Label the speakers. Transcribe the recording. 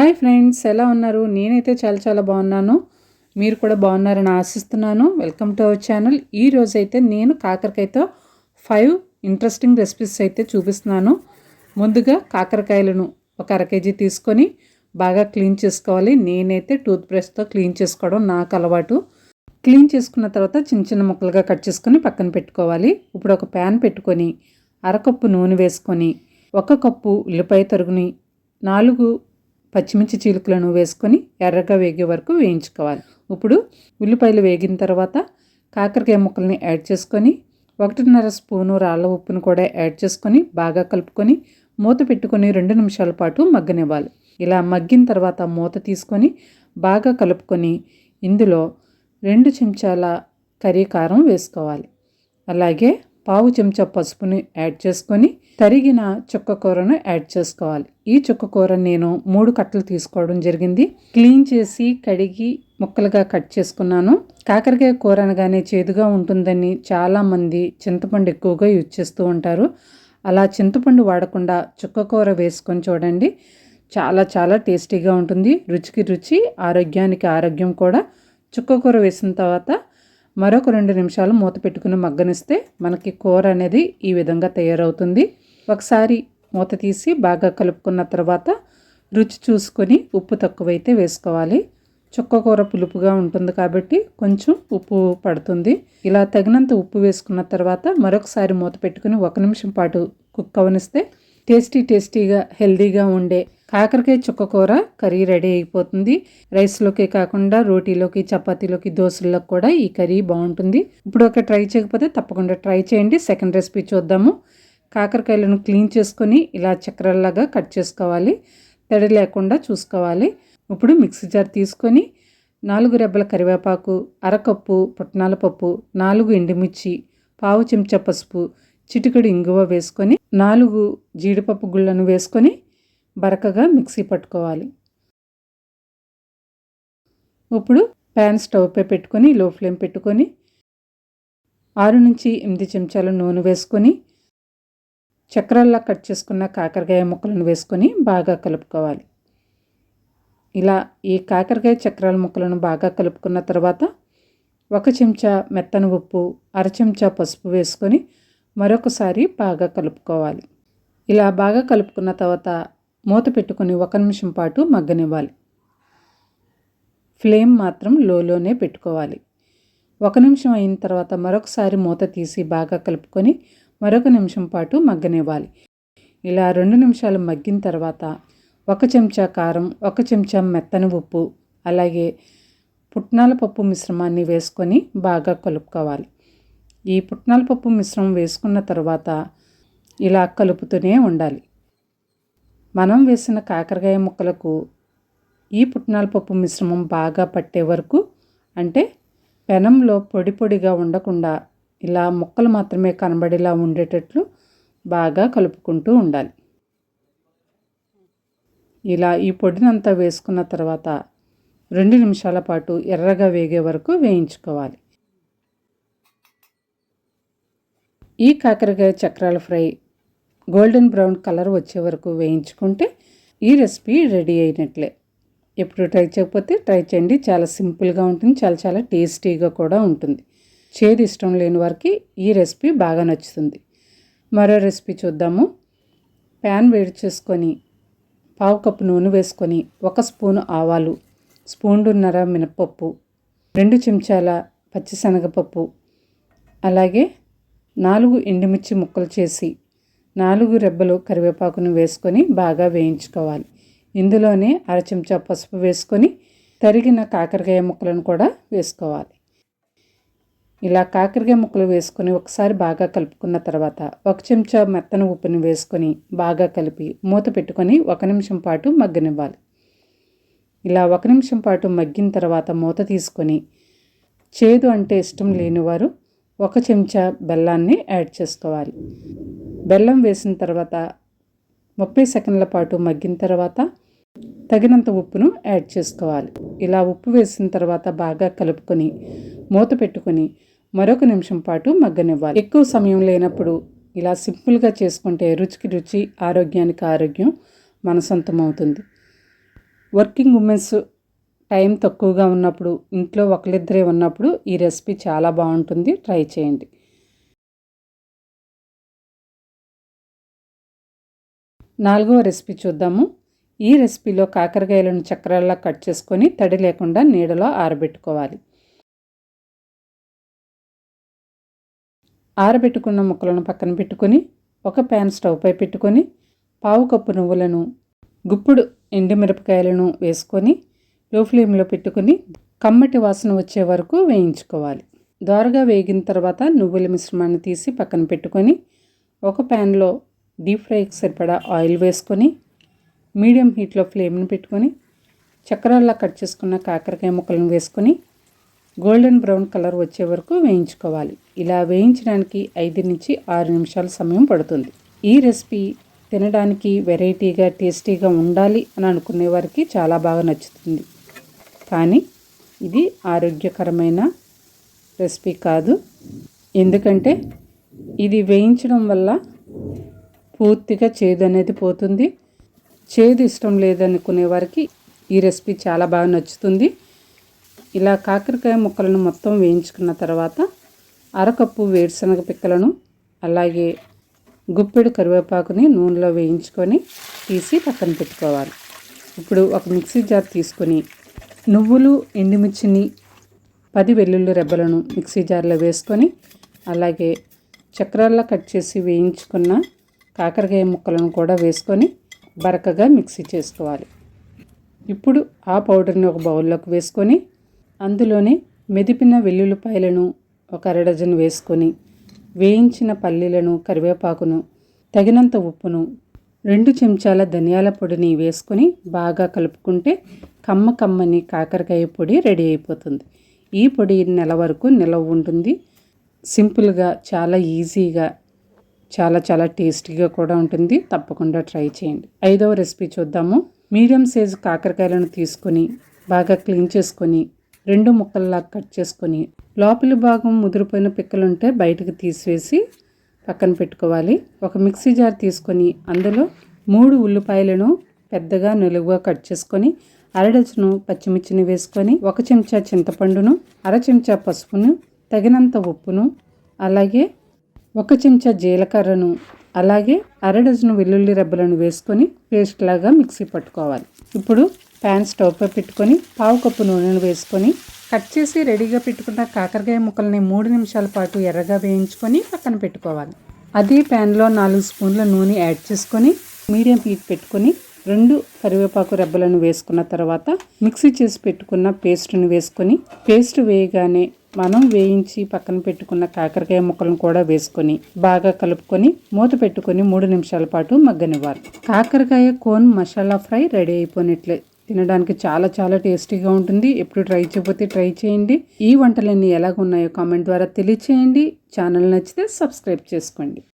Speaker 1: Hi friends ఎలా ఉన్నారు? నేనైతే చాలా చాలా బాగున్నాను. మీరు కూడా బాగున్నారని ఆశిస్తున్నాను. Welcome to our channel. ఈ రోజైతే అయితే నేను కాకరకాయతో ఫైవ్ ఇంట్రెస్టింగ్ రెసిపీస్ అయితే చూపిస్తున్నాను. ముందుగా కాకరకాయలను ఒక అర కేజీ తీసుకొని బాగా క్లీన్ చేసుకోవాలి. నేనైతే టూత్ బ్రష్తో క్లీన్ చేసుకోవడం నాకు అలవాటు. క్లీన్ చేసుకున్న తర్వాత చిన్న చిన్న ముక్కలుగా కట్ చేసుకొని పక్కన పెట్టుకోవాలి. ఇప్పుడు ఒక ప్యాన్ పెట్టుకొని అరకప్పు నూనె వేసుకొని ఒక కప్పు ఉల్లిపాయ తరుగుని నాలుగు పచ్చిమిర్చి చీలుకలను వేసుకొని ఎర్రగా వేగే వరకు వేయించుకోవాలి. ఇప్పుడు ఉల్లిపాయలు వేగిన తర్వాత కాకరకాయ ముక్కల్ని యాడ్ చేసుకొని ఒకటిన్నర స్పూను రాళ్ళ ఉప్పును కూడా యాడ్ చేసుకొని బాగా కలుపుకొని మూత పెట్టుకొని రెండు నిమిషాల పాటు మగ్గనివ్వాలి. ఇలా మగ్గిన తర్వాత మూత తీసుకొని బాగా కలుపుకొని ఇందులో రెండు చెంచాల కర్రీ కారం వేసుకోవాలి. అలాగే పావు చెంచా పసుపుని యాడ్ చేసుకొని తరిగిన చుక్క కూరను యాడ్ చేసుకోవాలి. ఈ చుక్క కూర నేను మూడు కట్టలు తీసుకోవడం జరిగింది. క్లీన్ చేసి కడిగి ముక్కలుగా కట్ చేసుకున్నాను. కాకరకాయ కూర అనగానే చేదుగా ఉంటుందని చాలామంది చింతపండు ఎక్కువగా యూజ్ చేస్తూ ఉంటారు. అలా చింతపండు వాడకుండా చుక్క కూర వేసుకొని చూడండి. చాలా చాలా టేస్టీగా ఉంటుంది. రుచికి రుచి ఆరోగ్యానికి ఆరోగ్యం కూడా. చుక్క కూర వేసిన తర్వాత మరొక రెండు నిమిషాలు మూత పెట్టుకుని మగ్గనిస్తే మనకి కూర అనేది ఈ విధంగా తయారవుతుంది. ఒకసారి మూత తీసి బాగా కలుపుకున్న తర్వాత రుచి చూసుకొని ఉప్పు తక్కువైతే వేసుకోవాలి. చుక్క కూర పులుపుగా ఉంటుంది కాబట్టి కొంచెం ఉప్పు పడుతుంది. ఇలా తగినంత ఉప్పు వేసుకున్న తర్వాత మరొకసారి మూత పెట్టుకుని ఒక నిమిషం పాటు కుక్ అవనిస్తే టేస్టీ టేస్టీగా హెల్దీగా ఉండే కాకరకాయ చుక్క కూర కర్రీ రెడీ అయిపోతుంది. రైస్లోకి కాకుండా రోటీలోకి చపాతీలోకి దోశల్లోకి కూడా ఈ కర్రీ బాగుంటుంది. ఇప్పుడు ఒక ట్రై చేయకపోతే తప్పకుండా ట్రై చేయండి. సెకండ్ రెసిపీ చూద్దాము. కాకరకాయలను క్లీన్ చేసుకొని ఇలా చక్రాల్లాగా కట్ చేసుకోవాలి. తడి లేకుండా చూసుకోవాలి. ఇప్పుడు మిక్సీ జార్ తీసుకొని నాలుగు రెబ్బల కరివేపాకు అరకప్పు పుట్నాల పప్పు నాలుగు ఎండుమిర్చి పావు చెంచా పసుపు చిటికడు ఇంగువ వేసుకొని నాలుగు జీడిపప్పు గుళ్ళను వేసుకొని బరకగా మిక్సీ పట్టుకోవాలి. ఇప్పుడు ప్యాన్ స్టవ్పై పెట్టుకొని లో ఫ్లేమ్ పెట్టుకొని ఆరు నుంచి ఎనిమిది చెంచాల నూనె వేసుకొని చక్రాల్లా కట్ చేసుకున్న కాకరకాయ ముక్కలను వేసుకొని బాగా కలుపుకోవాలి. ఇలా ఈ కాకరకాయ చక్రాల ముక్కలను బాగా కలుపుకున్న తర్వాత ఒక చెంచా మెత్తన ఉప్పు అర చెంచా పసుపు వేసుకొని మరొకసారి బాగా కలుపుకోవాలి. ఇలా బాగా కలుపుకున్న తర్వాత మూత పెట్టుకొని ఒక నిమిషం పాటు మగ్గనివ్వాలి. ఫ్లేమ్ మాత్రం లోలోనే పెట్టుకోవాలి. ఒక నిమిషం అయిన తర్వాత మరొకసారి మూత తీసి బాగా కలుపుకొని మరొక నిమిషం పాటు మగ్గనివ్వాలి. ఇలా రెండు నిమిషాలు మగ్గిన తర్వాత ఒక చెంచా కారం ఒక చెంచా మెత్తని ఉప్పు అలాగే పుట్నాల పప్పు మిశ్రమాన్ని వేసుకొని బాగా కలుపుకోవాలి. ఈ పుట్నాల పప్పు మిశ్రమం వేసుకున్న తర్వాత ఇలా కలుపుతూనే ఉండాలి. మనం వేసిన కాకరకాయ ముక్కలకు ఈ పుట్నాల పప్పు మిశ్రమం బాగా పట్టే వరకు అంటే పెనంలో పొడి పొడిగా ఉండకుండా ఇలా ముక్కలు మాత్రమే కనబడేలా ఉండేటట్లు బాగా కలుపుకుంటూ ఉండాలి. ఇలా ఈ పొడినంతా వేసుకున్న తర్వాత రెండు నిమిషాల పాటు ఎర్రగా వేగే వరకు వేయించుకోవాలి. ఈ కాకరకాయ చక్రాల ఫ్రై గోల్డెన్ బ్రౌన్ కలర్ వచ్చే వరకు వేయించుకుంటే ఈ రెసిపీ రెడీ అయినట్లే. ఎప్పుడు ట్రై చేయకపోతే ట్రై చేయండి. చాలా సింపుల్గా ఉంటుంది. చాలా చాలా టేస్టీగా కూడా ఉంటుంది. చేదు ఇష్టం లేని వారికి ఈ రెసిపీ బాగా నచ్చుతుంది. మరో రెసిపీ చూద్దాము. ప్యాన్ వేడి చేసుకొని పావు కప్పు నూనె వేసుకొని ఒక స్పూను ఆవాలు స్పూన్డున్నర మినపప్పు రెండు చెంచాల పచ్చిశనగపప్పు అలాగే నాలుగు ఎండుమిర్చి ముక్కలు చేసి నాలుగు రెబ్బలు కరివేపాకును వేసుకొని బాగా వేయించుకోవాలి. ఇందులోనే అర చెంచా పసుపు వేసుకొని తరిగిన కాకరకాయ ముక్కలను కూడా వేసుకోవాలి. ఇలా కాకరకాయ ముక్కలు వేసుకొని ఒకసారి బాగా కలుపుకున్న తర్వాత ఒక చెంచా మెత్తన ఉప్పుని వేసుకొని బాగా కలిపి మూత పెట్టుకొని ఒక నిమిషం పాటు మగ్గనివ్వాలి. ఇలా ఒక నిమిషం పాటు మగ్గిన తర్వాత మూత తీసుకొని చేదు అంటే ఇష్టం లేనివారు ఒక చెంచా బెల్లాన్ని యాడ్ చేసుకోవాలి. బెల్లం వేసిన తర్వాత ముప్పై సెకండ్ల పాటు మగ్గిన తర్వాత తగినంత ఉప్పును యాడ్ చేసుకోవాలి. ఇలా ఉప్పు వేసిన తర్వాత బాగా కలుపుకొని మూత పెట్టుకొని మరొక నిమిషం పాటు మగ్గనివ్వాలి. ఎక్కువ సమయం లేనప్పుడు ఇలా సింపుల్గా చేసుకుంటే రుచికి రుచి ఆరోగ్యానికి ఆరోగ్యం మన సొంతం అవుతుంది. వర్కింగ్ ఉమెన్స్ టైం తక్కువగా ఉన్నప్పుడు ఇంట్లో ఒకరిద్దరే ఉన్నప్పుడు ఈ రెసిపీ చాలా బాగుంటుంది. ట్రై చేయండి. నాలుగవ రెసిపీ చూద్దాము. ఈ రెసిపీలో కాకరకాయలను చక్రాల్లా కట్ చేసుకొని తడి లేకుండా నీడలో ఆరబెట్టుకోవాలి. ఆరబెట్టుకున్న ముక్కలను పక్కన పెట్టుకొని ఒక ప్యాన్ స్టవ్పై పెట్టుకొని పావు కప్పు నువ్వులను గుప్పుడు ఎండుమిరపకాయలను వేసుకొని లో ఫ్లేమ్లో పెట్టుకొని కమ్మటి వాసన వచ్చే వరకు వేయించుకోవాలి. దోరగా వేగిన తర్వాత నువ్వుల మిశ్రమాన్ని తీసి పక్కన పెట్టుకొని ఒక ప్యాన్లో డీప్ ఫ్రైకి సరిపడా ఆయిల్ వేసుకొని మీడియం హీట్లో ఫ్లేమ్ని పెట్టుకొని చక్రాల్లా కట్ చేసుకున్న కాకరకాయ ముక్కలను వేసుకొని గోల్డెన్ బ్రౌన్ కలర్ వచ్చే వరకు వేయించుకోవాలి. ఇలా వేయించడానికి ఐదు నుంచి ఆరు నిమిషాల సమయం పడుతుంది. ఈ రెసిపీ తినడానికి వెరైటీగా టేస్టీగా ఉండాలి అని అనుకునే వారికి చాలా బాగా నచ్చుతుంది. కానీ ఇది ఆరోగ్యకరమైన రెసిపీ కాదు. ఎందుకంటే ఇది వేయించడం వల్ల పూర్తిగా చేదు అనేది పోతుంది. చేదు ఇష్టం లేదనుకునే వారికి ఈ రెసిపీ చాలా బాగా నచ్చుతుంది. ఇలా కాకరకాయ ముక్కలను మొత్తం వేయించుకున్న తర్వాత అరకప్పు వేరుశనగ పిక్కలను అలాగే గుప్పెడు కరివేపాకుని నూనెలో వేయించుకొని తీసి పక్కన పెట్టుకోవాలి. ఇప్పుడు ఒక మిక్సీ జార్ తీసుకొని నువ్వులు ఎండుమిర్చిని పది వెల్లుల్లి రెబ్బలను మిక్సీ జార్లో వేసుకొని అలాగే చక్రాల్లో కట్ చేసి వేయించుకున్న కాకరకాయ ముక్కలను కూడా వేసుకొని బరకగా మిక్సీ చేసుకోవాలి. ఇప్పుడు ఆ పౌడర్ని ఒక బౌల్లోకి వేసుకొని అందులోనే మెదిపిన వెల్లుల్లిపాయలను ఒక అరడజన్ వేసుకొని వేయించిన పల్లీలను కరివేపాకును తగినంత ఉప్పును రెండు చెంచాల ధనియాల పొడిని వేసుకొని బాగా కలుపుకుంటే కమ్మ కమ్మని కాకరకాయ పొడి రెడీ అయిపోతుంది. ఈ పొడి నెల వరకు నిలవ ఉంటుంది. సింపుల్గా చాలా ఈజీగా చాలా చాలా టేస్టీగా కూడా ఉంటుంది. తప్పకుండా ట్రై చేయండి. ఐదవ రెసిపీ చూద్దాము. మీడియం సైజు కాకరకాయలను తీసుకొని బాగా క్లీన్ చేసుకొని రెండు ముక్కల్లా కట్ చేసుకొని లోపలి భాగం ముదిరిపోయిన పిక్కలుంటే బయటకు తీసివేసి పక్కన పెట్టుకోవాలి. ఒక మిక్సీ జార్ తీసుకొని అందులో మూడు ఉల్లిపాయలను పెద్దగా నిలువుగా కట్ చేసుకొని అరడచును పచ్చిమిర్చిని వేసుకొని ఒక చెంచా చింతపండును అర చెంచా పసుపును తగినంత ఉప్పును అలాగే ఒక చెంచా జీలకర్రను అలాగే అరడజను వెల్లుల్లి రెబ్బలను వేసుకొని పేస్ట్ లాగా మిక్సీ పట్టుకోవాలి. ఇప్పుడు ప్యాన్ స్టవ్పై పెట్టుకొని పావు కప్పు నూనెను వేసుకొని కట్ చేసి రెడీగా పెట్టుకున్న కాకరకాయ ముక్కల్ని మూడు నిమిషాల పాటు ఎర్రగా వేయించుకొని పక్కన పెట్టుకోవాలి. అదే ప్యాన్లో నాలుగు స్పూన్ల నూనె యాడ్ చేసుకొని మీడియం హీట్ పెట్టుకొని రెండు కరివేపాకు రెబ్బలను వేసుకున్న తర్వాత మిక్సీ చేసి పెట్టుకున్న పేస్ట్ని వేసుకొని పేస్ట్ వేయగానే మనం వేయించి పక్కన పెట్టుకున్న కాకరకాయ ముక్కలను కూడా వేసుకొని బాగా కలుపుకొని మూత పెట్టుకొని మూడు నిమిషాల పాటు మగ్గనివ్వాలి. కాకరకాయ కోన్ మసాలా ఫ్రై రెడీ అయిపోయినట్లే. తినడానికి చాలా చాలా టేస్టీగా ఉంటుంది. ఎప్పుడు ట్రై చేయకపోతే ట్రై చేయండి. ఈ వంటలన్నీ ఎలాగున్నాయో కామెంట్ ద్వారా తెలియచేయండి. ఛానల్ నచ్చితే సబ్స్క్రైబ్ చేసుకోండి.